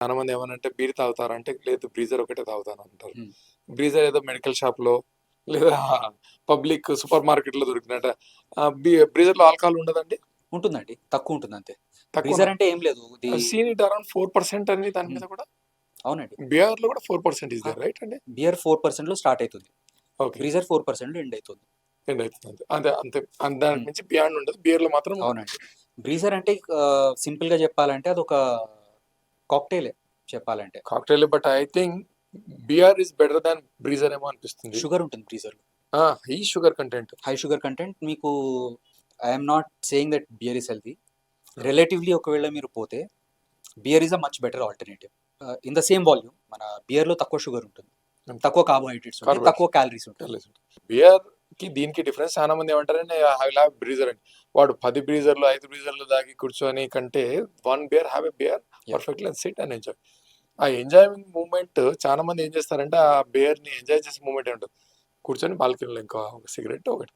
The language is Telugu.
చాలా మంది ఏమనంటే బీర్ తాగుతారంటే లేదు బ్రీజర్ ఒకటే తాగుతాను అంటారు. బ్రీజర్ ఏదో మెడికల్ షాప్లో లేదా పబ్లిక్ సూపర్ మార్కెట్లో దొరికినట్ట బ్రీజర్లో ఆల్కహాల్ ఉండదండి? ఉంటుందండి. తక్కువ ఉంటుంది అంతే బ్రీజర్ అంటే ఏం లేదు. Seen it around four percent అని దాని మీద కూడా? అవునండి. బిఆర్లో కూడా ఫోర్ పర్సెంట్ ఇస్ రైట్ అండి? బియర్ ఫోర్ పర్సెంట్లో స్టార్ట్ అవుతుంది okay. Breezer four percent end అవుతుంది ఎండ్ అవుతుంది అంతే అంతే. అంతే దాని. నుంచి బియాండ్ ఉండదు. బియర్లో మాత్రం అవునండి. బ్రీజర్ అంటే సింపుల్గా చెప్పాలంటే అది ఒక కాక్టైలే చెప్పాలంటే. Cocktail but I think beer is better than Breezer ఏమో అనిపిస్తుంది. షుగర్ ఉంటుంది Breezer. High sugar content. High sugar content. మీకు I'm not saying that beer is healthy. Relatively ఒకవేళ మీరు పోతే beer is a much better alternative. In the same volume మన beer లో తక్కువ షుగర్ ఉంటుంది. తక్కువ కార్బోహైడ్రేట్స్. తక్కువ క్యాలరీస్ ఉంటాయి. బియర్ కి దీనికి డిఫరెన్స్ చాలా మంది ఏమంటారంటే ఐ హావ్ బ్రీజర్ అని వాడు పది బ్రీజర్లు ఐదు బ్రీజర్లు దాగి కూర్చొని కంటే one beer have a beer Yeah. Perfectly and sit and enjoy uh enjoying moment చాలా మంది ఏం చేస్తారంటే ఆ బియర్ని ఎంజాయ్ చేసే మూమెంట్ ఉంటుంది కూర్చొని బాల్కనీలో ఇంకా ఒక సిగరెట్ ఒకటి.